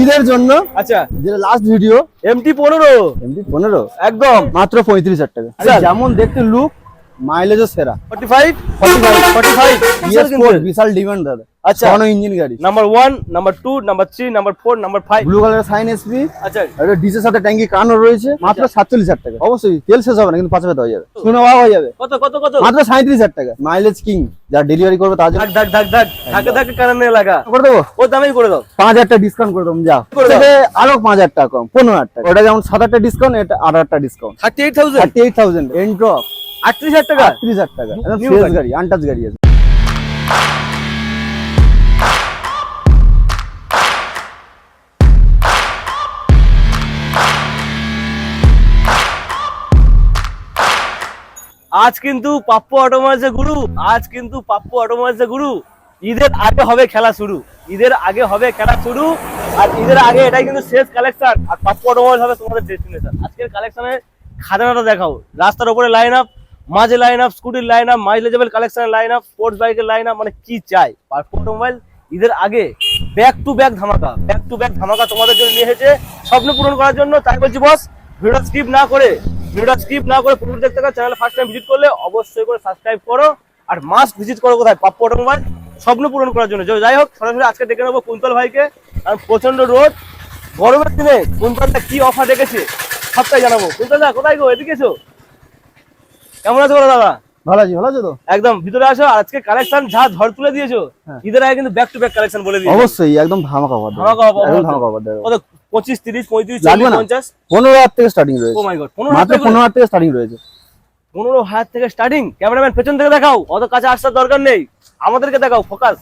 ঈদের জন্য আচ্ছা। যেটা লাস্ট ভিডিও এমটি পনেরো। এমটি পনেরো। একদম। মাত্র পঁয়ত্রিশ হাজার টাকা। যেমন দেখতে লুক মাইলেজও সেরা। Forty five 45 forty five BS four বিশাল ডিমান্ড দাদা। আচ্ছা। ইঞ্জিন গাড়ি। Number number number number four number five blue কালারের সাইন এসপি আচ্ছা। একটা ডিসের সাথে ট্যাঙ্কি কানও রয়েছে। মাত্র সাতচল্লিশ হাজার টাকা। অবশ্যই তেল শেষ হবে না কিন্তু পাঁচ হাজার হয়ে যাবে। শুনে ভাব হয়ে যাবে। কত কত কত? মাত্র সাঁত্রিশ হাজার টাকা। মাইলেজ কিং যা ডেলিভারি করবে তার জন্য। লাগা। করে দেবো? ও দামেই করে দাও। পাঁচ হাজার টাকা ডিসকাউন্ট করে আরও টাকা কম পনেরো হাজার টাকা ওটা যেমন টাকা ডিসকাউন্ট এটা টাকা আটত্রিশ হাজার টাকা? আটত্রিশ হাজার টাকা। ফ্রেশ গাড়ি। আনটাচ গাড়ি আছে। আজ কিন্তু পাপ্পু অটোমোবাইলসের গুরু। আজ কিন্তু পাপ্পু অটোমোবাইলসের গুরু। ঈদের আগে হবে খেলা শুরু। ঈদের আগে হবে খেলা শুরু। আর ঈদের আগে এটাই কিন্তু শেষ কালেকশন আর পাপ্পু অটোমোবাইল হবে তোমাদের ডেস্টিনেশন আজকের কালেকশনের খাজানাটা দেখাও। রাস্তার উপরে লাইন আপ মাঝে লাইন আপ স্কুটির লাইন আপ মাইলেজেবল কালেকশনের লাইন আপ স্পোর্টস বাইকের লাইন আপ মানে কি চাই? পাপ্পু মোবাইল ঈদের আগে ব্যাক টু ব্যাক ধামাকা ব্যাক টু ব্যাক ধামাকা তোমাদের জন্য নিয়ে এসেছে। স্বপ্ন পূরণ করার জন্য তাই বলছি বস ভিডিও স্কিপ না করে ভিডিওটা স্কিপ না করে পুরো দেখতে চ্যানেলে ফার্স্ট টাইম ভিজিট করলে অবশ্যই করে সাবস্ক্রাইব করো আর মাস্ট ভিজিট করো কোথায়? পাপ্পু অটোমোবাইল, স্বপ্ন পূরণ করার জন্য। যাই হোক, সরাসরি আজকে ডেকে নেব কুন্তল ভাইকে। আর প্রচণ্ড রোদ। গরমের দিনে কুন্তলটা কি অফার রেখেছে, সবটাই জানাব। কুন্তল দা কোথায় গো? এদিকে এসো। কেমন আছো বলো দাদা? ভালো আছি ভালো আছো তো? একদম ভিতরে আসো আর আজকে কালেকশন যা ঝড় তুলে দিয়েছ হ্যাঁ। ঈদের আগে কিন্তু ব্যাক টু ব্যাক কালেকশন বলে দিয়েছ। অবশ্যই একদম ধামাকা অফার। ধামাকা offer একদম ধামাকা অফার কত পঁচিশ তিরিশ পঁয়ত্রিশ লাগবে চল্লিশ না। পঞ্চাশ? পনেরো হাজার থেকে স্টার্টিং ও রয়েছে মাই গড পনেরো মাত্র পনেরো হাজার থেকে স্টার্টিং রয়েছে। পনেরো হাজার থেকে স্টার্টিং ক্যামেরাম্যান পেছন থেকে দেখাও অত কাছে আসার দরকার নেই। আমাদেরকে দেখাও ফোকাস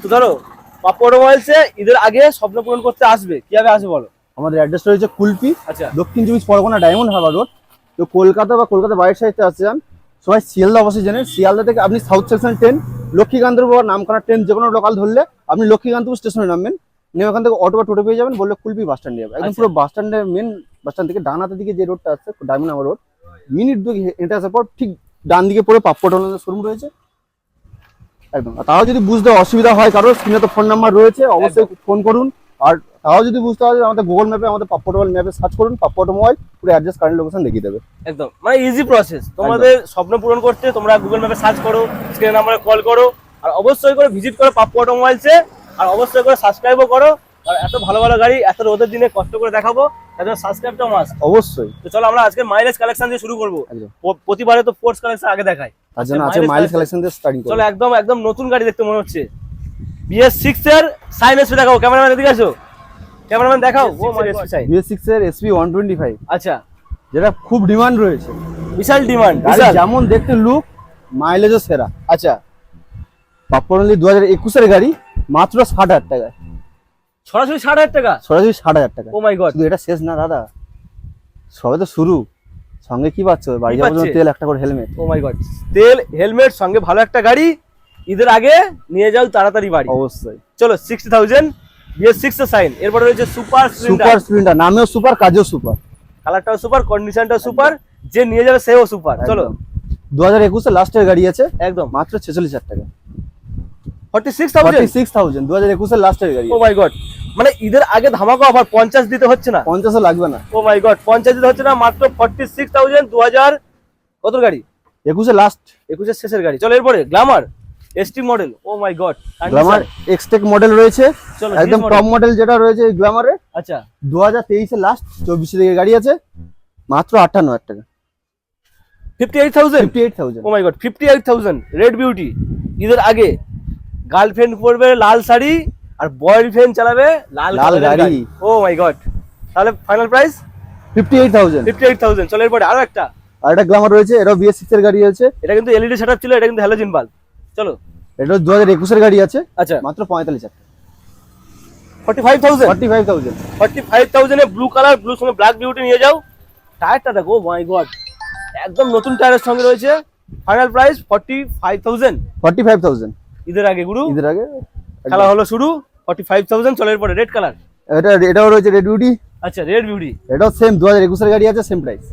তো ধরো পাপ্পু অটোমোবাইলসে ঈদের আগে স্বপ্ন পূরণ করতে আসবে। কীভাবে আসবে বলো? আমাদের অ্যাড্রেস রয়েছে কুলপি আচ্ছা। দক্ষিণ চব্বিশ পরগনা ডায়মন্ড হারবার রোড তো কলকাতা বা কলকাতা বাইরের সাইডে আসতে চান সবাই শিয়ালদা অবশ্যই জানেন। শিয়ালদা থেকে আপনি সাউথ সেকশন ট্রেন লক্ষ্মীকান্তপুর বা নামখানা ট্রেন যে কোনো লোকাল ধরলে আপনি লক্ষ্মীকান্তপুর স্টেশনে নামবেন। নেমে ওখান থেকে অটো বা টোটো পেয়ে যাবেন বললে কুলপি বাস স্ট্যান্ডে যাবে। একদম আচ্ছা। পুরো বাস স্ট্যান্ডের মেন বাস স্ট্যান্ড থেকে ডান হাতের দিকে যে রোডটা আছে ডায়মন্ড হারবার রোড মিনিট দুই হেঁটে আসার পর ঠিক ডান দিকে পড়ে পাপ্পট শোরুম রয়েছে। একদম। তাও যদি বুঝতে অসুবিধা হয় কারোর স্ক্রিনে তো ফোন নাম্বার রয়েছে অবশ্যই ফোন করুন। আর তাও যদি বুঝতে হয় আমাদের গুগল ম্যাপে আমাদের পাপ্পট মোবাইল ম্যাপে সার্চ করুন পাপ্পট মোবাইল পুরো অ্যাড্রেস কারেন্ট লোকেশন দেখিয়ে দেবে। একদম। মানে ইজি প্রসেস তোমাদের স্বপ্ন পূরণ করতে তোমরা গুগল ম্যাপে সার্চ করো স্ক্রিন নাম্বারে কল করো আর অবশ্যই করে ভিজিট করো পাপ্পু অটোমোবাইলসে আর অবশ্যই করে সাবস্ক্রাইবও করো আর এত ভালো ভালো গাড়ি এত রোদের দিনে কষ্ট করে দেখাবো তার জন্য সাবস্ক্রাইবটা মাস্ট অবশ্যই। তো চলো আমরা আজকে মাইলেজ কালেকশন দিয়ে শুরু করব। প্রতিবারে তো ফোর্স কালেকশন আগে দেখায় তার জন্য mileage মাইলেজ কালেকশন দিয়ে স্টার্টিং চলো একদম একদম নতুন গাড়ি দেখতে মনে হচ্ছে। বিএস সিক্স এর সাইন এসপি দেখাও ক্যামেরাম্যান এদিকে আসো। ক্যামেরাম্যান দেখাও। Oh my God BS six এর এসপি ওয়ান টোয়েন্টি ফাইভ আচ্ছা। যেটা খুব ডিমান্ড রয়েছে। বিশাল ডিমান্ড যেমন দেখতে লুক মাইলেজও সেরা। আচ্ছা। পাপ্পরলি দু হাজার একুশের গাড়ি মাত্র ষাট হাজার টাকা সরাসরি ষাট হাজার টাকা? সরাসরি ষাট হাজার টাকা ও মাই গড এটা শেষ না দাদা। সবে তো শুরু। সঙ্গে কি পাচ্ছ? বাড়ি যাওয়ার জন্য তেল একটা করে হেলমেট ও মাই গড তেল হেলমেট সঙ্গে ভালো একটা গাড়ি। ঈদের আগে নিয়ে যাও তাড়াতাড়ি বাড়ি। অবশ্যই। চলো sixty thousand BS six sign এরপরে রয়েছে সুপার সুপার স্প্লেন্ডার নামেও সুপার কাজেও সুপার কালারটাও সুপার কন্ডিশনটাও সুপার যে নিয়ে যাবে সেও সুপার চলো। দু হাজার একুশে লাস্টের গাড়ি আছে। একদম। মাত্র ছেচল্লিশ হাজার টাকা। Forty six thousand six thousand দু হাজার একুশের লাস্টের গাড়ি ও মাই গড মানে ঈদের আগে ধামাকা অফার পঞ্চাশ দিতে হচ্ছে না? পঞ্চাশও লাগবে না। ও মাই গড পঞ্চাশ দিতে হচ্ছে না মাত্র ফর্টি সিক্স থাউজেন্ড দু হাজার কত গাড়ি? একুশে লাস্ট একুশের শেষের গাড়ি। চলো এরপরে Glamour ST model oh my God Glamour Xtec model রয়েছে একদম টপ মডেল যেটা রয়েছে গ্ল্যামারে আচ্ছা। দু হাজার তেইশে লাস্ট চব্বিশে দিকে গাড়ি আছে মাত্র আটান্ন হাজার টাকা। Fifty eight thousand fifty eight thousand oh my God fifty eight thousand red beauty ঈদের আগে গার্লফ্রেন্ড পরবে লাল শাড়ি আর বয়ফ্রেন্ড চালাবে লাল লাল গাড়ি। ও মাই গড তাহলে final price fifty eight thousand fifty eight thousand চলো এরপরে আরও একটা। আর একটা গ্ল্যামার রয়েছে এটাও বিএস সিক্স এর গাড়ি আছে এটা কিন্তু এলইডি সেটআপ ছিল এটা কিন্তু হ্যালোজিন বাল্ব চলো। এটা দু হাজার একুশের গাড়ি আছে আচ্ছা। মাত্র পঁয়তাল্লিশ হাজার forty five thousand forty five thousand forty five থাউজেন্ডে blue colour blue সঙ্গে ব্ল্যাক বিউটি নিয়ে যাও। টায়ারটা দেখো মাই গড একদম নতুন টায়ারের সঙ্গে রয়েছে। Final price forty five thousand forty five thousand ঈদের আগে গুরু? ঈদের আগে? খেলা হলো শুরু ফর্টি ফাইভ থাউজেন্ড চলো এরপরে রেড কালার এটা এটাও রয়েছে রেড বিউটি আচ্ছা রেড বিউটি এটাও সেম দু হাজার একুশের গাড়ি আছে same price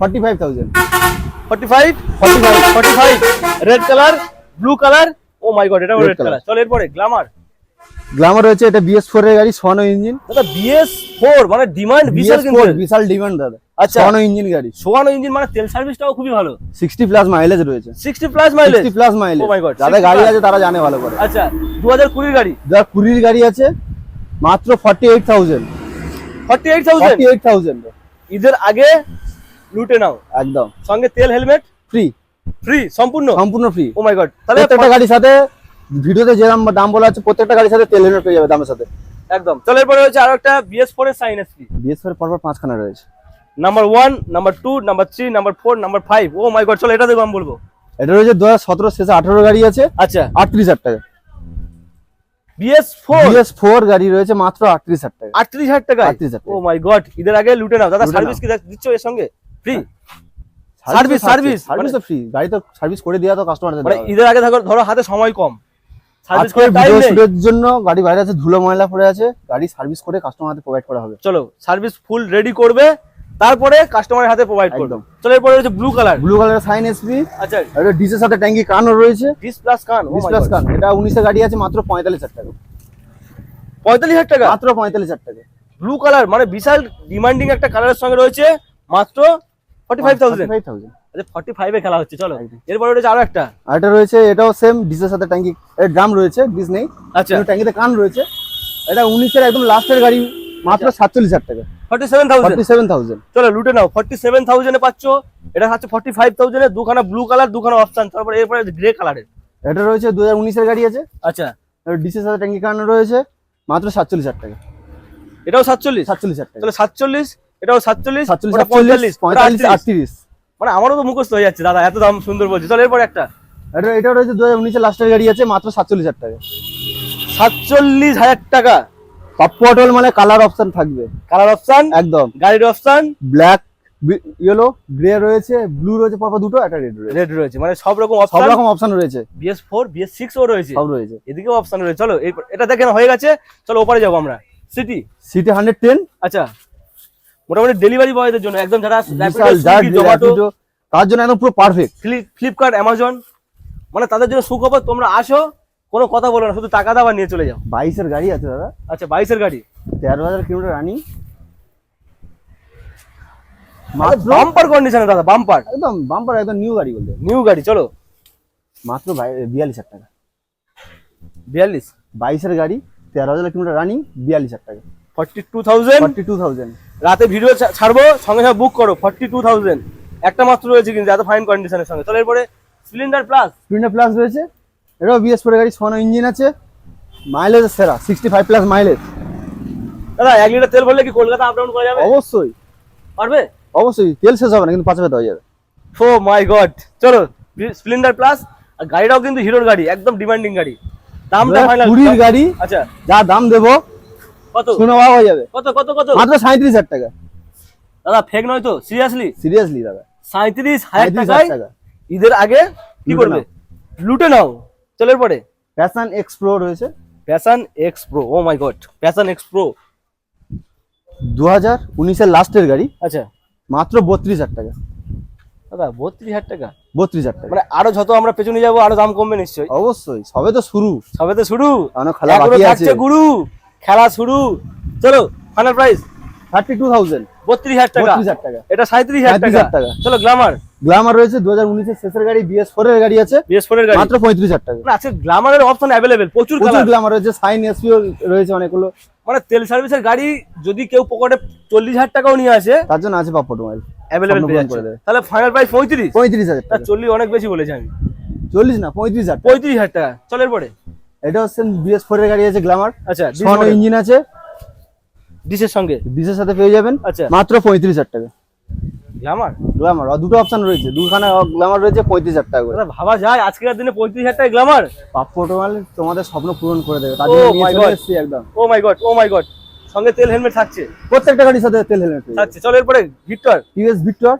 forty five thousand forty five forty five forty five red colour blue colour oh my god red colour চলো এরপরে গ্লামার গ্ল্যামার রয়েছে এটা বিএস ফোর এর গাড়ি সোয়ানো ইঞ্জিন দাদা বিএস ফোর মানে ডিমান্ড বিশাল বিশাল ডিমান্ড দাদা। আচ্ছা। সোয়ানো ইঞ্জিন গাড়ি। সোয়ানো ইঞ্জিন মানে তেল সার্ভিসটাও খুবই ভালো। সিক্সটি প্লাস মাইলেজ রয়েছে। Sixty plus mileage plus mileage God, যাদের গাড়ি আছে তারা জানে ভালো করে। আচ্ছা দু হাজার কুড়ির গাড়ি? যার কুড়ির গাড়ি আছে মাত্র forty eight thousand forty eight thousand forty eight thousand ঈদের আগে লুটে নাও একদম। সঙ্গে তেল হেলমেট ফ্রি ফ্রি সম্পূর্ণ? সম্পূর্ণ ফ্রি ও মাই গড তাহলে প্রত্যেকটা গাড়ির সাথে ভিডিওতে যে দাম দাম বলা আছে প্রত্যেকটা গাড়ির সাথে তেল হেলমেট পেয়ে যাবে দামের সাথে। একদম। তাহলে এরপরে হচ্ছে আরও একটা বিএস ফোর এর সাইন এসপি বিএস ফোর পরপর পাঁচখানা রয়েছে। Number one number two number three number four number five oh my God চলো এটা দেখব আমি বলব। এটা রয়েছে দু হাজার সতেরো শেষে আঠারো গাড়ি আছে। আচ্ছা। আটত্রিশ হাজার টাকা। বিএস ফোর বিএস ফোর গাড়ি রয়েছে মাত্র আটত্রিশ হাজার টাকা। আটত্রিশ হাজার টাকা 38,000 টাকা। ও মাই গড ঈদের আগে লুটে নাও। দাদা সার্ভিস। কি দিচ্ছ এর সঙ্গে? ফ্রি Service, service, সার্ভিস তো ফ্রি গাড়ি তো সার্ভিস করে দেওয়া তো কাস্টমারদের মানে ঈদের আগে ধরো ধরো হাতে সময় কম। সার্ভিস করে ভিডিও শুটের জন্য গাড়ি বাইরে আছে ধুলো ময়লা পড়ে আছে গাড়ি সার্ভিস করে কাস্টমারদের প্রোভাইড করা হবে। চলো সার্ভিস ফুল রেডি করবে তারপরে কাস্টমারের হাতে প্রোভাইড করবে। চলো এরপরে হচ্ছে ব্লু কালার ব্লু কালারের সাইন এসপি আচ্ছা। এটা ডিসের সাথে ট্যাঙ্কি কানও রয়েছে। ডিস প্লাস কান ডিস প্লাস কান। এটা উনিশে গাড়ি আছে মাত্র পঁয়তাল্লিশ হাজার টাকা। পঁয়তাল্লিশ হাজার টাকা? মাত্র পঁয়তাল্লিশ হাজার টাকা। ব্লু কালার মানে বিশাল ডিমান্ডিং একটা কালারের সঙ্গে রয়েছে মাত্র forty five thousand five thousand আচ্ছা ফর্টি ফাইভে খেলা হচ্ছে চলো। এরপরে রয়েছে আরও একটা। আর এটা রয়েছে এটাও সেম ডিসের সাথে ট্যাঙ্কি ড্রাম রয়েছে ডিস নেই। আচ্ছা। ট্যাঙ্কিতে কান রয়েছে। এটা উনিশের একদম লাস্টের গাড়ি মাত্র সাতচল্লিশ হাজার টাকা। Forty seven thousand forty seven thousand চলো লুটে নাও। ফর্টি সেভেন থাউজেন্ডে পাচ্ছ। এটা হচ্ছে ফর্টি ফাইভ থাউজেন্ডে দুখানা ব্লু কালার দুখানা অপশন তারপরে এরপরে গ্রে কালারের এটা রয়েছে দু হাজার উনিশের গাড়ি আছে। আচ্ছা। ডিসের সাথে ট্যাঙ্কি কান রয়েছে মাত্র সাতচল্লিশ হাজার টাকা। এটাও সাতচল্লিশ? সাতচল্লিশ হাজার টাকা। তাহলে সাতচল্লিশ এটাও সাতচল্লিশ পঁয়তাল্লিশ 38 আটত্রিশ। মানে আমারও তো মুখস্থ হয়ে যাচ্ছে দাদা এত দাম সুন্দর বলছে। চলো এরপর একটা। এটা এটা রয়েছে দু হাজার উনিশের লাস্টের গাড়ি আছে মাত্র সাতচল্লিশ হাজার টাকা। সাতচল্লিশ হাজার টাকা। পাপ্পু অটল মানে কালার অপশন থাকবে। কালার অপশন একদম। গাড়ির অপশন ব্ল্যাক ইয়েলো গ্রে রয়েছে ব্লু রয়েছে পরপর দুটো একটা রেড রয়েছে। রেড রয়েছে মানে সব রকম সব রকম অপশন রয়েছে। বিএস ফোর বিএস সিক্স ও রয়েছে? সব রয়েছে। এদিকেও অপশন রয়েছে। চলো এটা দেখেন হয়ে গেছে। চলো ওপারে যাব আমরা। সিটি সিটি হান্ড্রেড টেন আচ্ছা। মোটামুটি ডেলিভারি বয়দের জন্য। একদম যারা তার জন্য একদম পুরো পারফেক্ট ফ্লিপকার্ট অ্যামাজন মানে তাদের জন্য সুখবর তোমরা আসো কোনো কথা বলো না শুধু টাকা আর নিয়ে চলে যাও। বাইশের গাড়ি আছে দাদা। আচ্ছা বাইশের গাড়ি। তেরো হাজার কিলোমিটার রানিং। বাম্পার কন্ডিশনে দাদা বাম্পার একদম বাম্পার একদম নিউ গাড়ি বলতে। নিউ গাড়ি চলো। মাত্র বিয়াল্লিশ হাজার টাকা। বিয়াল্লিশ। বাইশের গাড়ি তেরো হাজার কিলোমিটার রানিং বিয়াল্লিশ হাজার টাকা। Forty two thousand forty two thousand রাতে ভিডিও ছাড়বো সঙ্গে সঙ্গে বুক করো ফর্টি টু থাউজেন্ড একটা মাত্র রয়েছে কিন্তু এত ফাইন কন্ডিশনের সঙ্গে। চলো এরপরে সিলিন্ডার প্লাস স্প্রিন্টার প্লাস রয়েছে। এটাও বিএস ফোর গাড়ি সোনো ইঞ্জিন আছে। মাইলেজ সেরা সিক্সটি ফাইভ প্লাস মাইলেজ দাদা এক লিটার তেল ভরলে কি কলকাতা আপ ডাউন করা যাবে? অবশ্যই। পারবে? অবশ্যই তেল শেষ হবে না কিন্তু পাঁচ হয়ে যাবে। ও মাই গড চলো স্প্লেন্ডার প্লাস আর গাড়িটাও কিন্তু হিরোর গাড়ি একদম ডিমান্ডিং গাড়ি। দামটা ফাইনাল গাড়ি আচ্ছা। যা দাম দেবো কত? শুনে হয়ে যাবে। কত কত কত? মাত্র সাঁত্রিশ হাজার টাকা। দাদা ফেক নয় তো? সিরিয়াসলি সিরিয়াসলি দাদা। সাঁত্রিশ হাজার সাঁত্রিশ টাকায় হাজার টাকা। ঈদের আগে কি করবে? লুটে নাও। চলো এরপরে। প্যাশন এক্স প্রো রয়েছে। Passion X Pro oh my God Passion X Pro দু হাজার উনিশের লাস্টের গাড়ি। আচ্ছা। মাত্র বত্রিশ হাজার টাকা। দাদা বত্রিশ হাজার টাকা? বত্রিশ হাজার টাকা। মানে আরও যত আমরা পেছনে যাব আরও দাম কমবে নিশ্চয়ই। অবশ্যই সবে তো শুরু। সবে তো শুরু। এখনও খেলা বাকি আছে। গুরু। খেলা শুরু। চলো final price thirty two thousand বত্রিশ হাজার টাকা। হাজার টাকা। এটা সাঁত্রিশ হাজার 37,000 টাকা। চলো গ্লামার গ্লামার রয়েছে দু হাজার উনিশের শেষের গাড়ি বিএস ফোর এর গাড়ি আছে। বিএস ফোর এর গাড়ি। মাত্র পঁয়ত্রিশ হাজার টাকা। না গ্লামারের অপশন অ্যাভেলেবেল প্রচুর প্রচুর গ্লামার রয়েছে সাইন এসপিও রয়েছে অনেকগুলো। মানে তেল সার্ভিসের গাড়ি যদি কেউ পকেটে চল্লিশ হাজার টাকাও নিয়ে আসে তার জন্য আছে পাপ্পো মোবাইল অ্যাভেলেবেল করে দেবে। তাহলে ফাইনাল প্রাইস পঁয়ত্রিশ। পঁয়ত্রিশ হাজার চল্লিশ অনেক বেশি বলেছি আমি। চল্লিশ না পঁয়ত্রিশ হাজার পঁয়ত্রিশ হাজার টাকা। চলো এরপরে। এটা হচ্ছে বিএস ফোর এর গাড়ি আছে গ্লামার আচ্ছা ইঞ্জিন আছে। ডিসের সঙ্গে? ডিসের সাথে পেয়ে যাবেন। আচ্ছা। মাত্র পঁয়ত্রিশ হাজার টাকা। গ্লামার গ্লামার আর দুটো অপশন রয়েছে। দুখানা গ্লামার রয়েছে পঁয়ত্রিশ হাজার টাকা করে। ভাবা যায় আজকের দিনে পঁয়ত্রিশ হাজার টাকা গ্লামার পাপ্পো মোবাইল তোমাদের স্বপ্ন পূরণ করে দেবে। তার Oh জন্য নিয়ে my চলে এসেছি একদম। Oh my god O my god সঙ্গে তেল হেলমেট থাকছে। প্রত্যেকটা গাড়ির সাথে তেল হেলমেট থাকছে। চলো এরপরে ভিক্টর টিভিএস ভিক্টর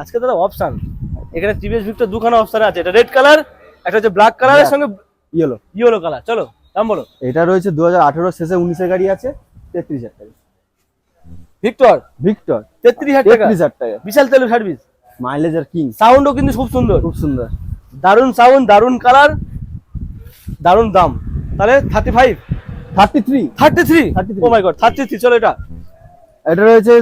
আজকে দাদা অপশন এখানে টিভিএস ভিক্টর দুখানা অপশন আছে। এটা রেড কালার একটা হচ্ছে ব্ল্যাক কালারের. সঙ্গে ইয়েলো ইয়েলো কালার চলো দাম বলো। এটা রয়েছে দু হাজার আঠেরো শেষে উনিশের গাড়ি আছে তেত্রিশ হাজার টাকা। ভিক্টর ভিক্টর তেত্রিশ হাজার টাকা? তেত্রিশ হাজার টাকা। বিশাল তেল সার্ভিস মাইলেজের কিং সাউন্ডও কিন্তু খুব সুন্দর। খুব সুন্দর। দারুণ সাউন্ড দারুণ কালার দারুণ দাম। তাহলে thirty five thirty three thirty three 33 oh my God thirty three চলো এটা। এটা রয়েছে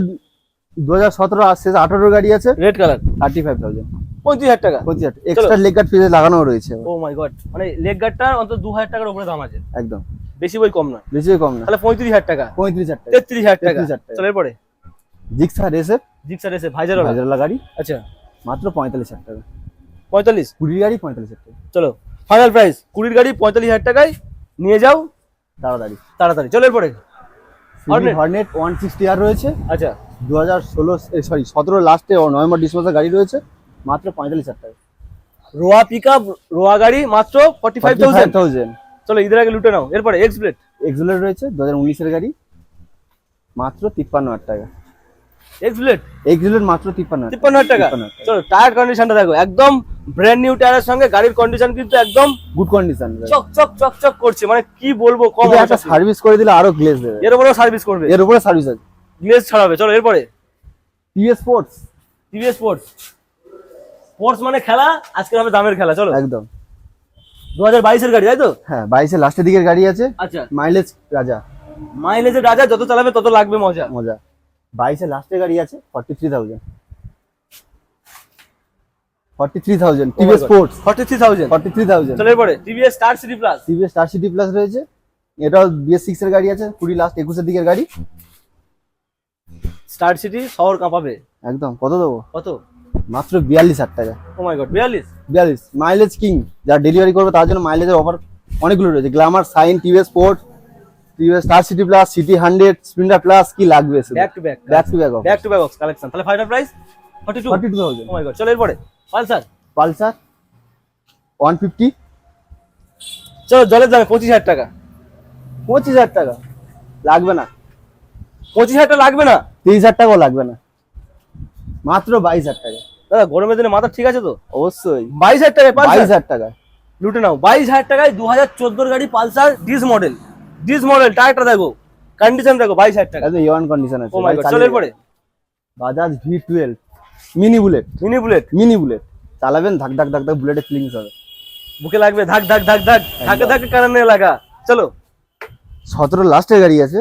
দু হাজার সতেরো শেষ আঠারো গাড়ি আছে। Red colour thirty five thousand পঁয়ত্রিশ হাজার টাকা। পঁচিশ এক্সট্রা লেগ গার্ড ফিজে লাগানো রয়েছে। ও মাই গড। মানে লেগ গার্ডটা অন্তত দু হাজার টাকার উপরে দাম আছে। একদম। বেশি বই কম নয়। বেশি কম না তাহলে পঁয়ত্রিশ হাজার টাকা। পঁয়ত্রিশ হাজার টাকা। তেত্রিশ হাজার টাকা। 33,000 টাকা। চলো এরপরে। জিক্সার এসে জিক্সার এসে ভাইজার হাজারলা গাড়ি আচ্ছা। মাত্র পঁয়তাল্লিশ হাজার টাকা। পঁয়তাল্লিশ? কুড়ি গাড়ি পঁয়তাল্লিশ হাজার টাকা। চলো। ফাইনাল প্রাইস কুড়ির গাড়ি পঁয়তাল্লিশ হাজার টাকায়। নিয়ে যাও। তাড়াতাড়ি। তাড়াতাড়ি। চলো হর্নেট ওয়ান সিক্সটি আর রয়েছে। আচ্ছা। দু হাজার ষোলো সরি সতেরো লাস্টে নভেম্বর ডিসেম্বর গাড়ি রয়েছে। মাত্র পঁয়তাল্লিশ হাজার টাকা। রোয়া পিক আপ রোয়া গাড়ি মাত্র ফর্টি ফাইভ থাউজেন্ড থাউজেন্ড চলো ঈদের আগে লুটে নাও। এরপরে এক্স প্লেট এক্সুলেট রয়েছে দু হাজার উনিশের গাড়ি। মাত্র তিপ্পান্ন হাজার টাকা। এক্স প্লেট এক্সুলেট মাত্র তিপ্পান্ন তিপ্পান্ন হাজার টাকা। 53,000 টাকা। চলো টায়ার কন্ডিশনটা দেখো। একদম ব্র্যান্ড নিউ টায়ারের সঙ্গে গাড়ির কন্ডিশন কিন্তু একদম গুড কন্ডিশন চক চক চক চক করছে। মানে কি বলব কম একটা সার্ভিস করে দিলে আরও গ্লেজ দেবে। এর উপরেও সার্ভিস করবে। এর উপরে সার্ভিস আছে। গ্লেজ ছাড়াবে। চলো এরপরে। TVS Sports TVS Sports Sports মানে খেলা আজকে হবে দামের খেলা চলো। একদম। দু হাজার বাইশের গাড়ি তাই তো? হ্যাঁ বাইশে লাস্টের দিকের গাড়ি আছে। আচ্ছা। মাইলেজ রাজা। মাইলেজের রাজা যত চালাবে তত লাগবে মজা। মজা। বাইশে লাস্টের গাড়ি আছে forty three thousand forty three thousand TVS Sports forty three thousand forty three thousand চলো এরপরে TVS Star City plus TVS Star City plus রয়েছে। এটাও বিএস সিক্স এর গাড়ি আছে কুড়ি লাস্ট একুশের দিকের গাড়ি। স্টার সিটি শহর কাঁপাবে। একদম। কত দেবো? কত? মাত্র বিয়াল্লিশ হাজার টাকা। ও মাই গড বিয়াল্লিশ? বিয়াল্লিশ। মাইলেজ কিং যারা ডেলিভারি করবে তার জন্য মাইলেজের অফার অনেকগুলো রয়েছে। Glamour Shine TVS Sport TVS Star City plus City hundred plus কি লাগবে back to back back to back back to back collection তাহলে final price forty two forty two thousand oh my God চলো এরপরে। Pulsar? Pulsar one fifty চলো জলের দামে পঁচিশ হাজার টাকা। পঁচিশ হাজার টাকা। লাগবে না। পঁচিশ হাজার টাকা লাগবে না? তিরিশ হাজার টাকাও লাগবে না। মাত্র বাইশ হাজার টাকা। দাদা গরমের দিনে মাথা ঠিক আছে তো? অবশ্যই। বাইশ হাজার টাকায় বাইশ হাজার টাকা লুটে নাও। বাইশ হাজার টাকায় দু হাজার চোদ্দোর গাড়ি Pulsar disc model. Disc model টায়ারটা দেখো। কন্ডিশন দেখো বাইশ হাজার টাকা ইওয়ান কন্ডিশন আছে। ও মাই গড চালিয়ে এরপরে Bajaj V twelve mini bullet mini bullet mini bullet চালাবেন ধাক ধাক ধাক ধাক বুলেটের ফিলিংস হবে। বুকে লাগবে ধাক ধাক ধাক ধাক। ধাকে ধাকে কারণে লাগা। চলো। সতেরো লাস্টের গাড়ি আছে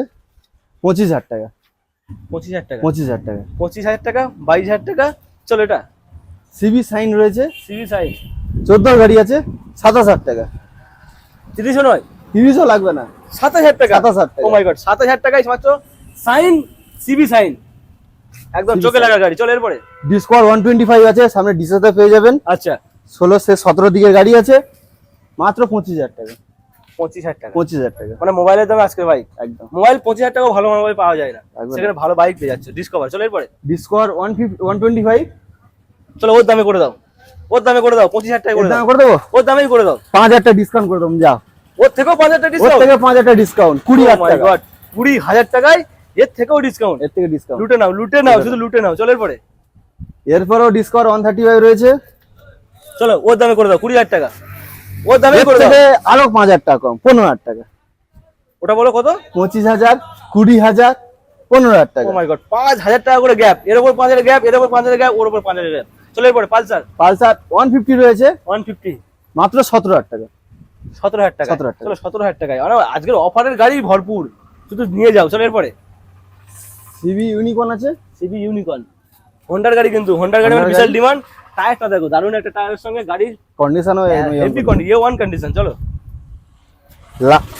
পঁচিশ হাজার টাকা। পঁচিশ হাজার টাকা। পঁচিশ হাজার টাকা। পঁচিশ হাজার টাকা বাইশ হাজার টাকা। চলো এটা। সিবি সাইন রয়েছে। সিভি সাইজ চোদ্দ গাড়ি আছে সাতাশ হাজার টাকা। তিরিশও নয়? তিরিশও লাগবে না। সাতাশ হাজার টাকা? সাতাশ হাজার টাকা। ও মাই গড সাতাশ হাজার টাকায় মাত্র সাইন সিবি সাইন একদম চোখে। লাগা গাড়ি চলো এরপরে। ডিসকভার ওয়ান টোয়েন্টি ফাইভ আছে সামনে ডিসেতে পেয়ে যাবেন। আচ্ছা। ষোলো সে সতেরো দিকের গাড়ি আছে মাত্র পঁচিশ হাজার টাকা। পঁচিশ হাজার টাকা। পঁচিশ হাজার টাকা। মানে মোবাইলের দামে আজকের বাইক। একদম। মোবাইল পঁচিশ হাজার টাকা ভালো মোবাইল পাওয়া যায় না। সেখানে ভালো বাইক পেয়ে যাচ্ছে। ডিসকভার চলো এরপরে। Discover one fifty one twenty five চলো ওর দামে করে দাও। ওর দামে করে দাও পঁচিশ হাজার টাকা করে দাও। করে দেবো? ওর দামেই করে দাও। পাঁচ হাজার টাকা ডিসকাউন্ট করে দেবো যাও। ওর থেকেও পাঁচ হাজার টাকা ডিসকাউন্ট থেকে পাঁচ হাজার টাকা ডিসকাউন্ট কুড়ি হাজার টাকা কুড়ি হাজার টাকায় এর থেকেও ডিসকাউন্ট এর থেকে ডিসকাউন্ট লুটে নাও লুটে নাও শুধু লুটে নাও চলো এরপরে। এরপরেও ডিসকাউন্ট ওয়ান থার্টি ফাইভ রয়েছে। চলো ওর দামে করে দাও কুড়ি হাজার টাকা। ওর দামে করে দাও। আরও পাঁচ হাজার টাকা কম পনেরো হাজার টাকা। ওটা বলো কত? পঁচিশ হাজার কুড়ি হাজার পনেরো হাজার টাকা। মাই পাঁচ হাজার টাকা করে গ্যাপ এর উপর পাঁচ হাজার গ্যাপ এর উপর পাঁচ হাজার গ্যাপ ওর উপর পাঁচ হাজার গ্যাপ চলো এরপরে পালসার? পালসার ওয়ান ফিফটি রয়েছে। ওয়ান ফিফটি মাত্র সতেরো হাজার টাকা। সতেরো হাজার টাকা। 17,000 টাকা। চলো সতেরো হাজার টাকায়। মানে আজকের অফারের গাড়ি ভরপুর। শুধু নিয়ে যাও চলো এরপরে। সিবি ইউনিকন আছে? সিবি ইউনিকর্ন হোন্ডার গাড়ি কিন্তু হোন্ডার গাড়ি মানে বিশাল ডিমান্ড টায়ারটা দেখো দারুণ একটা টায়ারের সঙ্গে গাড়ির কন্ডিশনও হেভি কন্ডিশন ইয়ে ওয়ান কন্ডিশন চলো।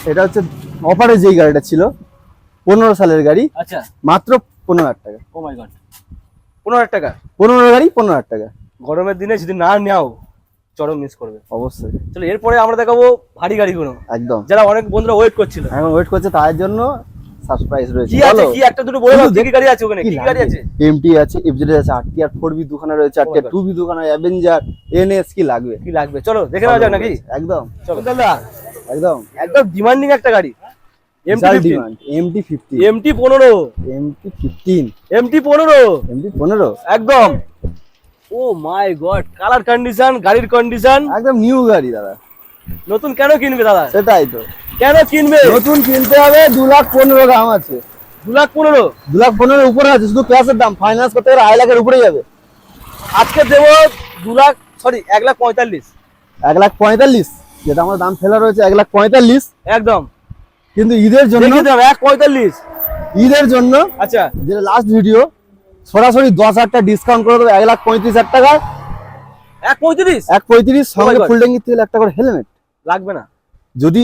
এটা হচ্ছে অফারে যেই গাড়িটা ছিল পনেরো সালের গাড়ি আচ্ছা। মাত্র পনেরো হাজার টাকা। ও মাই গড পনেরো হাজার টাকা। পনেরো গাড়ি পনেরো হাজার টাকা। গরমের দিনে যদি না নেও চরম মিস করবে। অবশ্যই। চলো এরপরে আমরা দেখাবো ভারী গাড়িগুলো। একদম। যারা অনেক বন্ধুরা ওয়েট করছিল। এখন ওয়েট করছে তার জন্য সারপ্রাইজ রয়েছে। কি আছে? কি একটা দুটো বলে দাও কি গাড়ি আছে ওখানে? কি গাড়ি আছে? এমটি আছে এফজেড আছে আরটি আর ফোর বি দুখানা রয়েছে RT R God. Two B দুখানা অ্যাভেঞ্জার এনএস কি লাগবে? কি লাগবে? চলো দেখে নেওয়া যাক নাকি? একদম। চলো দাদা। একদম। একদম ডিমান্ডিং একটা গাড়ি। এমটি এমটি পনেরো। এমটি ফিফটিন এমটি পনেরো। এমটি পনেরো? একদম। Oh my god colour condition গাড়ির কন্ডিশন একদম নিউ গাড়ি দাদা। নতুন কেন কিনবে দাদা? সেটাই তো। কেন কিনবে? নতুন কিনতে হবে দু লাখ পনেরো দাম আছে। দু লাখ পনেরো? দু লাখ পনেরো উপরে আছে শুধু ক্যাশের দাম। ফাইন্যান্স করতে গেলে আড়াই লাখের উপরে যাবে। আজকে দেবো দু লাখ সরি এক লাখ পঁয়তাল্লিশ। এক লাখ পঁয়তাল্লিশ। যেটা আমার দাম ফেলা রয়েছে এক লাখ পঁয়তাল্লিশ। একদম। কিন্তু ঈদের জন্য এক পঁয়তাল্লিশ। ঈদের জন্য আচ্ছা। যে লাস্ট ভিডিও সরাসরি দশ হাজার টাকা ডিসকাউন্ট করে দেবো এক লাখ পঁয়ত্রিশ হাজার টাকা। এক পঁয়ত্রিশ? এক পঁয়ত্রিশ সঙ্গে Oh ফুল ট্যাঙ্কির তেল একটা করে হেলমেট লাগবে না। যদি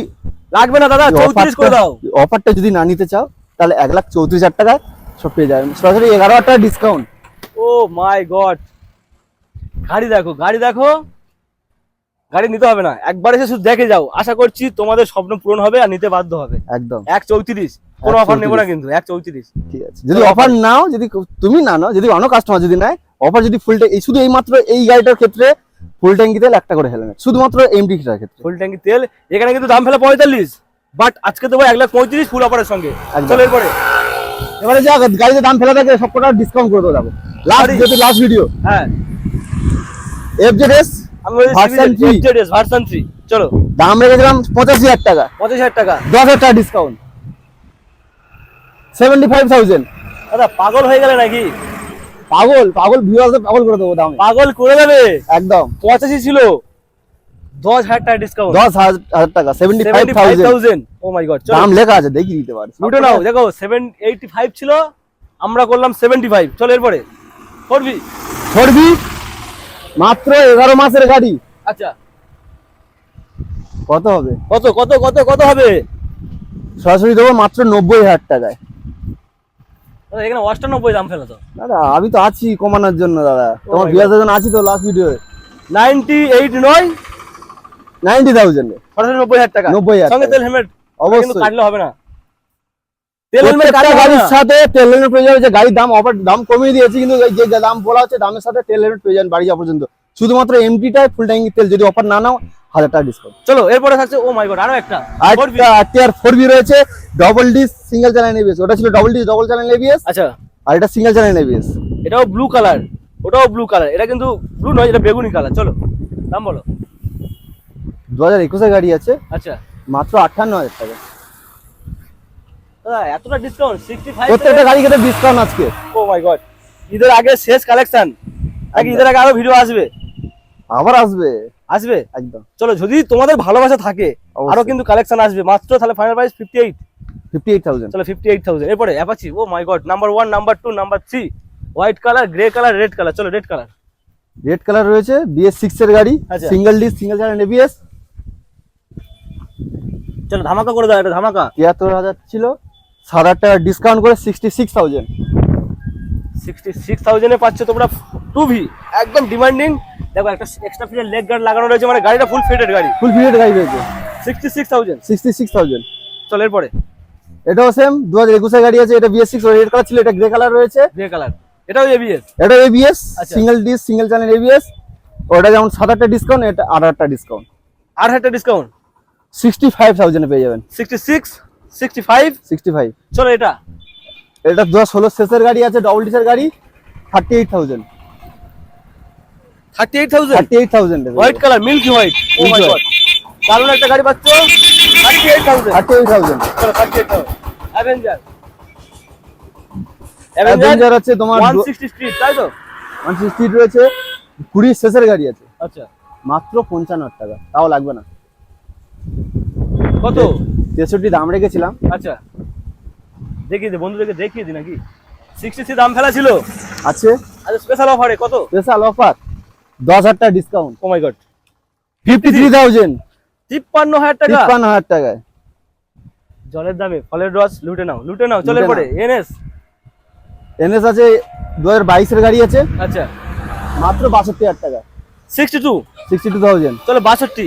লাগবে না দাদা চৌত্রিশ করে দাও। অফারটা যদি না নিতে চাও তাহলে এক লাখ চৌত্রিশ হাজার টাকা সব পেয়ে যাবেন। সরাসরি এগারো হাজার টাকা ডিসকাউন্ট ও মাই গড গাড়ি দেখো গাড়ি দেখো। গাড়ি নিতে হবে না। একবার এসে শুধু দেখে যাও। আশা করছি তোমাদের স্বপ্ন পূরণ হবে আর নিতে বাধ্য হবে। একদম। এক চৌত্রিশ। কোনো অফার নেব না কিন্তু এক চৌত্রিশ। ঠিক আছে। যদি অফার নাও যদি তুমি না নাও যদি অন্য কাস্টমার যদি নেয় অফার যদি ফুল এই শুধু এই মাত্র এই গাড়িটার ক্ষেত্রে ফুল ট্যাঙ্কি তেল একটা করে হেলমেট। শুধুমাত্র এমডি কিটার ক্ষেত্রে। ফুল ট্যাঙ্কি তেল। এখানে কিন্তু দাম ফেলে পঁয়তাল্লিশ। বাট আজকে দেবো এক লাখ পঁয়ত্রিশ ফুল অফারের সঙ্গে। চলো এরপরে। এবারে যা গাড়িতে দাম ফেলা থাকে সব কটা ডিসকাউন্ট করে দেবো। লাস্ট. যেহেতু লাস্ট ভিডিও হ্যাঁ। F Z S version three চলো। দাম রেখেছিলাম পঁচাশি হাজার টাকা। পঁচিশ হাজার টাকা। দশ হাজার টাকা ডিসকাউন্ট সেভেন্টি ফাইভ থাউজেন্ড দাদা পাগল হয়ে গেলে নাকি? পাগল পাগল ভিউয়ার্সদের পাগল করে দেবো দাম। পাগল করে দেবে? একদম। পঁচাশি ছিল। দশ হাজার টাকা ডিসকাউন্ট দশ হাজার টাকা seventy five thousand oh my God দাম লেখা আছে দেখিয়ে দিতে লুটে নাও দেখো সেভেন এইটি ফাইভ ছিল আমরা করলাম সেভেন্টি ফাইভ চলো এরপরে। করবি ছড়বি মাত্র এগারো মাসের গাড়ি। আচ্ছা। কত হবে? কত কত কত কত হবে? সরাসরি দেবো মাত্র নব্বই হাজার টাকায়। দাদা, এখানে অষ্টানব্বই দাম ফেলো তো দাদা আমি তো আছি কমানোর জন্য দাদা। তোমার জন্য আছি তো লাস্ট ভিডিও নাইনটি এইট নয়? নাইনটি থাউজেন্ড সরাসরি নব্বই হাজার টাকা। 90,000 সঙ্গে টাকা। তেল হেলমেট। অবশ্যই। কাটলে হবে না তেল হেলমেট প্রত্যেকটা কাটলে হবে গাড়ির সাথে তেল হেলমেট পেয়ে যাবে। যে গাড়ির দাম অফার দাম কমিয়ে দিয়েছি কিন্তু যে দাম বলা হচ্ছে দামের সাথে তেল হেলমেট পেয়ে বাড়ি যাওয়া পর্যন্ত। শুধুমাত্র ফুল ট্যাঙ্কি তেল যদি অফার না নাও হাজার টাকা ডিসকাউন্ট চলো এরপরে থাকছে ও মাই গড আরও একটা। আরেকটা আরটিআর ফোর বি রয়েছে double disc single channel ABS ওটা ছিল double disc double channel ABS আচ্ছা। আর এটা সিঙ্গেল চ্যানেল এবিএস এটাও ব্লু কালার ওটাও ব্লু কালার এটা কিন্তু ব্লু নয় এটা বেগুনি কালার চলো দাম বলো। দু হাজার একুশের গাড়ি আছে আচ্ছা। মাত্র আটান্ন হাজার টাকা। এতটা ডিসকাউন্ট সিক্সটি ফাইভ প্রত্যেকটা গাড়ি ক্ষেত্রে ডিসকাউন্ট আজকে। ও মাই গড ঈদের আগে শেষ কালেকশন নাকি ঈদের আগে আরও ভিডিও আসবে? আবার আসবে। আসবে? একদম। চলো যদি তোমাদের ভালোবাসা থাকে। আরও কিন্তু কালেকশন আসবে। মাত্র তাহলে final price fifty eight fifty eight thousand চলো ফিফটি এইট থাউজেন্ড এরপরে Apache oh my God number one number two number three white colour grey colour red colour চলো রেড কালার রেড কালার রয়েছে BS six এর গাড়ি। Single disc single channel ABS চলো ধামাকা করে দাও এটা ধামাকা। তিয়াত্তর হাজার ছিল। সাত হাজার টাকা ডিসকাউন্ট করে sixty six thousand sixty six থাউজেন্ডে পাচ্ছ তোমরা টু ভি একদম ডিমান্ডিং দেখো একটা এক্সট্রা ফিটের লেগ গার্ড লাগানো রয়েছে মানে গাড়িটা ফুল ফিটেড গাড়ি। ফুল ফিটেড গাড়ি রয়েছে। Sixty six thousand sixty six thousand চলো এরপরে। এটাও সেম দু হাজার একুশের গাড়ি আছে এটা বিএস সিক্স রেড কালার ছিল এটা গ্রে কালার রয়েছে। গ্রে কালার এটাও এবিএস এটা ABS. Single disc single channel ABS ওটা যেমন সাত হাজার ডিসকাউন্ট এটা আট হাজার ডিসকাউন্ট আট হাজার ডিসকাউন্ট সিক্সটি ফাইভ থাউজেন্ডে পেয়ে যাবেন। Sixty six sixty five sixty five চলো এটা। এটা দু হাজার ষোলো শেষের গাড়ি আছে ডবল ডিসের গাড়ি thirty eight thousand thirty eight thousand thirty eight thousand white colour milky white oh my God দারুণ একটা গাড়ি পাচ্ছ? Thirty eight thousand thirty eight thousand চলো thirty eight thousand Avenger Avenger আছে তোমার ওয়ান সিক্সটি স্ট্রিট তাই তো? ওয়ান সিক্সটি রয়েছে কুড়ি শেষের গাড়ি আছে। আচ্ছা। মাত্র পঞ্চান্ন হাজার টাকা তাও লাগবে না। কত? তেষট্টি দাম রেখেছিলাম। আচ্ছা। দেখিয়ে দে বন্ধুদেরকে দেখিয়ে দি নাকি? সিক্সটি থ্রি দাম ফেলা ছিল। আছে। আচ্ছা স্পেশাল অফারে কত? স্পেশাল অফার দশ হাজার টাকা discount oh my God fifty three thousand তিপ্পান্ন হাজার টাকা? তিপ্পান্ন হাজার টাকায়। জলের দামে ফলের রস লুটে নাও লুটে নাও চলে পড়ে এনএস? এনএস আছে দু হাজার বাইশের গাড়ি আছে। আচ্ছা। মাত্র বাষট্টি হাজার টাকা sixty two sixty two thousand চলো বাষট্টি।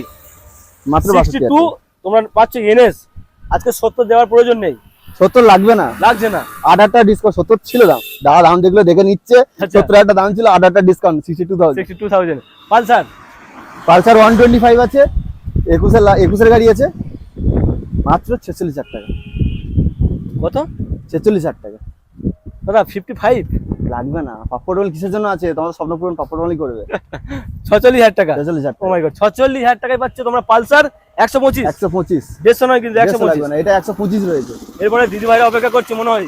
মাত্র বাষট্টি টু তোমরা পাচ্ছ এনএস আজকে সত্তর দেওয়ার প্রয়োজন নেই। সত্তর লাগবে না। লাগছে না। আট হাজার ডিসকাউন্ট সত্তর ছিল দাম। দাদা দাম দেখলে দেখে নিচ্ছে। আচ্ছা। সত্তর হাজার দাম ছিল আট হাজার discount sixty two thousand sixty two thousand Pulsar? Pulsar one twenty five আছে একুশের একুশের গাড়ি আছে। মাত্র ছেচল্লিশ হাজার টাকা। কত? ছেচল্লিশ হাজার টাকা। দাদা ফিফটি ফাইভ লাগবে না। পাপড় রোল কিসের জন্য আছে? তোমার স্বপ্ন পূরণ পাপড় রোলই করবে। ছচল্লিশ হাজার টাকা। ছেচল্লিশ হাজার ও মাই গড ছচল্লিশ হাজার টাকায় পাচ্ছ তোমরা পালসার একশো পঁচিশ। একশো পঁচিশ। দেড়শো নয় কিন্তু একশো পঁচিশ। লাগবে না এটা একশো পঁচিশ রয়েছে। এরপরে দিদি ভাইরা অপেক্ষা করছে মনে হয়।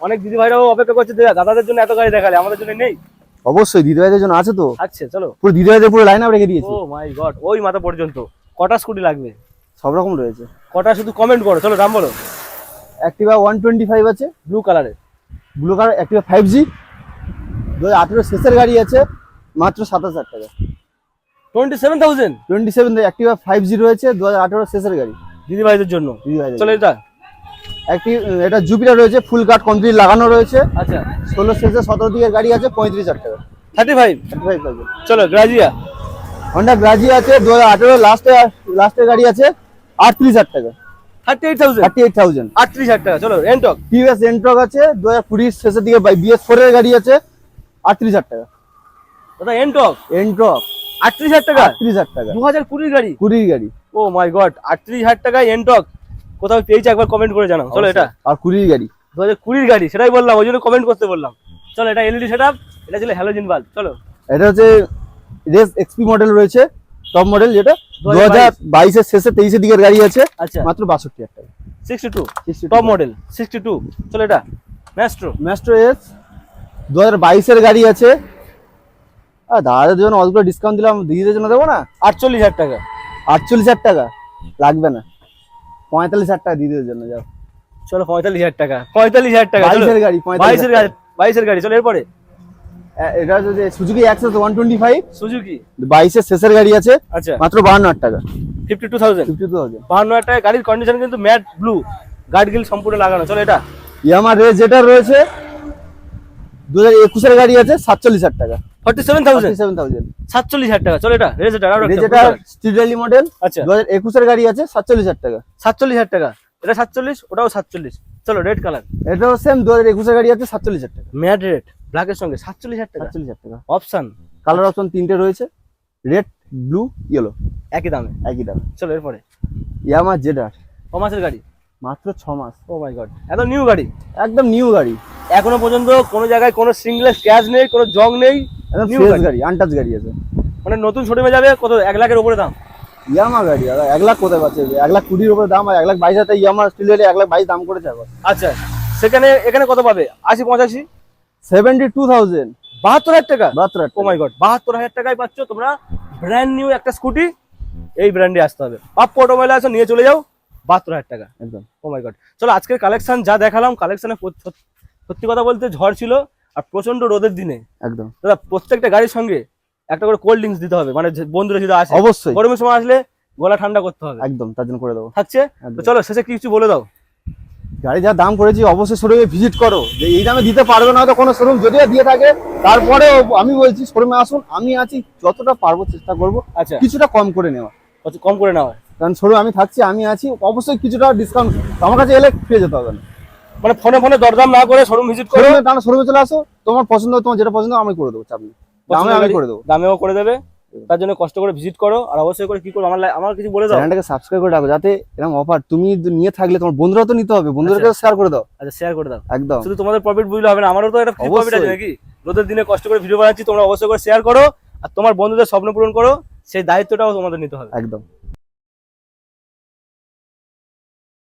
অনেক দিদি ভাইরাও অপেক্ষা করছে দাদাদের জন্য এত গাড়ি দেখালে আমাদের জন্য নেই। অবশ্যই দিদিভাইদের জন্য আছে তো। আচ্ছা চলো। পুরো দিদিভাইদের পুরো লাইন আপ রেখে দিয়েছি। ও মাই গড ওই মাথা পর্যন্ত। কটা স্কুটি লাগবে? সব রকম রয়েছে। কটা শুধু কমেন্ট করো চলো দাম বলো। অ্যাক্টিভা ওয়ান টোয়েন্টি ফাইভ আছে। ব্লু কালারের blue colour Activa five G দু হাজার আঠেরো শেষের গাড়ি আছে মাত্র সাতাশ হাজার টাকা। Twenty seven thousand twenty seven Activa five G রয়েছে দু হাজার আঠেরো শেষের গাড়ি। দিদি ভাইদের জন্য। চলো এটা। একটি এটা জুপিটার রয়েছে ফুল কাট কমপ্লিট লাগানো রয়েছে। আচ্ছা। ষোলো শেষে সতেরো দিকের গাড়ি আছে পঁয়ত্রিশ হাজার টাকা। Thirty five thirty five thousand চলো গ্রাজিয়া হন্ডা গ্রাজি আছে দু হাজার আঠেরো লাস্টে লাস্টের গাড়ি আছে আটত্রিশ হাজার টাকা। Thirty eight thousand thirty eight thousand আটত্রিশ হাজার টাকা। চলো এনটক টিভিএস এন্ট্রক আছে দু হাজার কুড়ির শেষের দিকে বিএস ফোর এর গাড়ি আছে আটত্রিশ হাজার টাকা। দাদা এনটক আটত্রিশ হাজার টাকা? আটত্রিশ হাজার টাকা। দু হাজার কুড়ির গাড়ি? কুড়ির গাড়ি। ও মাই গড আটত্রিশ হাজার টাকা এনটক কোথাও পেয়েছে একবার কমেন্ট করে জানাও। চলো এটা। আর কুড়ির গাড়ি। দু হাজার কুড়ির গাড়ি সেটাই বললাম ওই জন্য কমেন্ট করতে বললাম। চলো এটা এলইডি সেট এটা ছিল হ্যালোজিন বাল্ব চলো। এটা হচ্ছে রেস এক্সপি মডেল রয়েছে। টপ মডেল যেটা দু 2022 হাজার বাইশের শেষে তেইশের দিকের গাড়ি আছে আচ্ছা। মাত্র বাষট্টি হাজার টাকা। Sixty two top model sixty two চলো এটা ম্যাস্ট্রো ম্যাস্ট্রো এস দু হাজার বাইশের গাড়ি আছে। আর দাদাদের জন্য অতগুলো ডিসকাউন্ট দিলাম দিদিদের জন্য দেবো না? আটচল্লিশ হাজার টাকা। আটচল্লিশ হাজার টাকা? লাগবে না। পঁয়তাল্লিশ হাজার টাকা দিদিদের জন্য যাও। চলো পঁয়তাল্লিশ হাজার টাকা। পঁয়তাল্লিশ হাজার টাকা। বাইশের গাড়ি বাইশের গাড়ি বাইশের গাড়ি চলো এরপরে। এটা হচ্ছে Suzuki Access one twenty five Suzuki বাইশের শেষের গাড়ি আছে আচ্ছা। মাত্র বাহান্ন হাজার টাকা। Fifty two thousand fifty two thousand বাহান্ন হাজার টাকা গাড়ির কন্ডিশন কিন্তু ম্যাট ব্লু গার্ড গিল সম্পূর্ণ লাগানো। চলো এটা। ইয়ামা রেস যেটা রয়েছে দু হাজার একুশের গাড়ি আছে সাতচল্লিশ হাজার টাকা। Forty seven thousand seven thousand সাতচল্লিশ হাজার টাকা। চলো এটা রেজেটার আরও যেটা স্ট্রিট মডেল আচ্ছা। দু হাজার একুশের গাড়ি আছে সাতচল্লিশ হাজার টাকা। সাতচল্লিশ হাজার টাকা। এটা সাতচল্লিশ ওটাও সাতচল্লিশ। চলো রেড কালার এটাও সেম দু হাজার একুশের গাড়ি আছে সাতচল্লিশ হাজার টাকা। ম্যাট রেড ব্ল্যাকের সঙ্গে সাতচল্লিশ হাজার টাকা। সাতচল্লিশ হাজার টাকা। অপশন কালার অপশন তিনটে রয়েছে রেড ব্লু ইয়েলো একই দামে। একই দামে। চলো এরপরে। ইয়ামা জেডার। ক মাসের গাড়ি? মাত্র ছ মাস। ও মাই গড এত নিউ গাড়ি। একদম নিউ গাড়ি। এখনও পর্যন্ত কোনো জায়গায় কোনো সিঙ্গেল স্ক্র্যাচ নেই কোনো জং নেই একদম New গাড়ি। আনটাচ গাড়ি আছে। মানে নতুন শোরুমে যাবে কত এক লাখের উপরে দাম? ইয়ামা গাড়ি দাদা এক লাখ কোথায় পাচ্ছে? এক লাখ কুড়ির উপরে দাম আর এক লাখ বাইশ হাজার ইয়ামা স্টিল এক লাখ বাইশ দাম করেছে আচ্ছা সেখানে এখানে কত পাবে? আশি পঁচাশি? Seventy two thousand. বাহাত্তর হাজার টাকা? বাহাত্তর ও মাই গড বাহাত্তর হাজার টাকায় পাচ্ছ তোমরা ব্র্যান্ড নিউ একটা স্কুটি এই ব্র্যান্ডে আসতে হবে। পাপ্পু অটোমোবাইলে আসো নিয়ে চলে যাও বাহাত্তর হাজার টাকা। একদম। ও মাই গড চলো আজকের কালেকশন যা দেখালাম কালেকশনে সত্যি কথা বলতে ঝড় ছিল আর প্রচণ্ড রোদের দিনে। একদম। দাদা প্রত্যেকটা গাড়ির সঙ্গে একটা করে কোল্ড ড্রিঙ্কস দিতে হবে মানে বন্ধুরা যদি আসে অবশ্যই। গরমের সময় আসলে গলা ঠান্ডা করতে হবে। একদম তার জন্য করে দেবো। থাকছে? চলো শেষে কিছু বলে দাও। গাড়ি যা দাম করেছি অবশ্যই শোরুমে ভিজিট করো। যে এই দামে দিতে পারবে না হয়তো কোনো শোরুম যদিও দিয়ে থাকে তারপরে আমি বলছি শোরুমে আসুন আমি আছি যতটা পারব চেষ্টা করব আচ্ছা। কিছুটা কম করে নেওয়া কত কম করে নেওয়া কারণ শোরুম আমি থাকছি আমি আছি অবশ্যই কিছুটা ডিসকাউন্ট আমার কাছে এলে ফিরে যেতে হবে না। মানে ফোনে ফোনে দরদাম না করে শোরুম ভিজিট করো। টানা শোরুমে চলে আসো তোমার পছন্দ তোমার যেটা পছন্দ আমি করে দেবো চাপ দামে আমি করে দেবো। দামেও করে দেবে। তার জন্য কষ্ট করে ভিজিট করো আর অবশ্যই করে কি করো? আমার আমার কিছু বলে দাও। চ্যানেলটাকে সাবস্ক্রাইব করে রাখো যাতে এরকম অফার তুমি নিয়ে থাকলে তোমার বন্ধুরা তো নিতে হবে বন্ধুদেরকে শেয়ার করে দাও। আচ্ছা শেয়ার করে দাও। একদম। শুধু তোমাদের প্রফিট বুঝলে হবে না আমারও তো একটা প্রফিট আছে নাকি? রোদের দিনে কষ্ট করে ভিডিও বানাচ্ছি তোমরা অবশ্যই করে শেয়ার করো। আর তোমার বন্ধুদের স্বপ্ন পূরণ করো সেই দায়িত্বটাও তোমাদের নিতে হবে। একদম।